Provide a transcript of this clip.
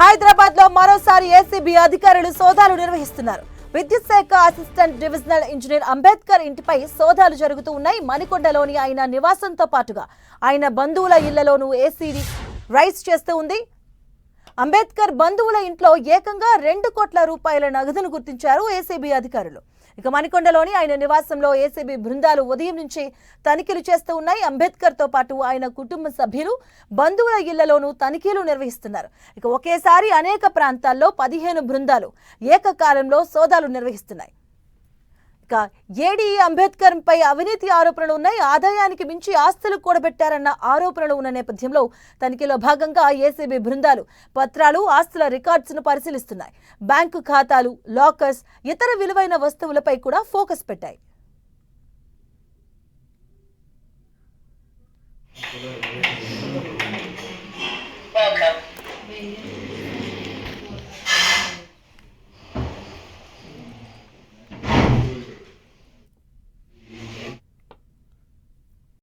హైదరాబాద్లో మరోసారి ఏసీబీ అధికారులు సోదాలు నిర్వహిస్తున్నారు. విద్యుత్ శాఖ అసిస్టెంట్ డివిజనల్ ఇంజనీర్ అంబేద్కర్ ఇంటిపై సోదాలు జరుగుతూ ఉన్నాయి. మణికొండలోని ఆయన నివాసంతో పాటుగా ఆయన బంధువుల ఇళ్ళలోనూ ఏసీబీ రైస్ చేస్తూ ఉంది. అంబేద్కర్ బంధువుల ఇంట్లో ఏకంగా రెండు కోట్ల రూపాయల నగదును గుర్తించారు ఏసీబీ అధికారులు. ఇక మణికొండలోని ఆయన నివాసంలో ఏసీబీ బృందాలు ఉదయం నుంచి తనిఖీలు చేస్తూ ఉన్నాయి. అంబేద్కర్తో పాటు ఆయన కుటుంబ సభ్యులు బంధువుల ఇళ్ళలోనూ తనిఖీలు నిర్వహిస్తున్నారు. ఇక ఒకేసారి అనేక ప్రాంతాల్లో పదిహేను బృందాలు ఏకకాలంలో సోదాలు నిర్వహిస్తున్నాయి. ఇక ఏడీ అంబేద్కర్ పై అవినీతి ఆరోపణలు ఉన్నాయి. ఆదాయానికి మించి ఆస్తులు కూడబెట్టారన్న ఆరోపణలు ఉన్న నేపథ్యంలో తనిఖీలో భాగంగా ఏసీబీ బృందాలు పత్రాలు ఆస్తుల రికార్డ్స్ను పరిశీలిస్తున్నాయి. బ్యాంకు ఖాతాలు లాకర్స్ ఇతర విలువైన వస్తువులపై కూడా ఫోకస్ పెట్టాయి.